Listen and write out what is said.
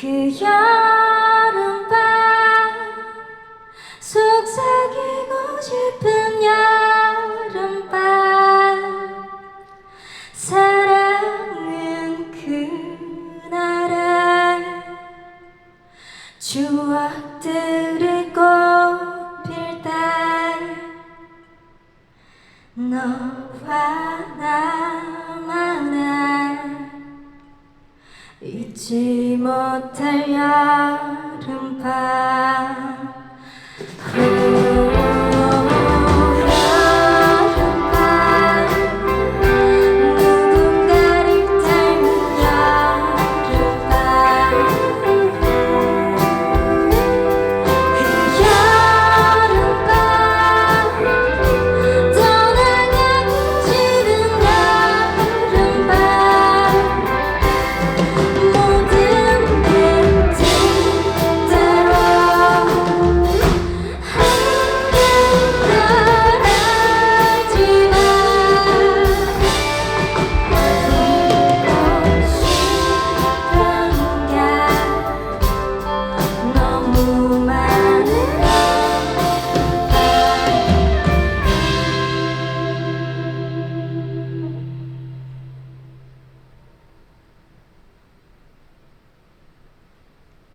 그 여름밤 속삭이고 싶은 여름밤 사랑은 그날의 추억들이 꽃필 때 너와 나만의 잊지 못할 여름밤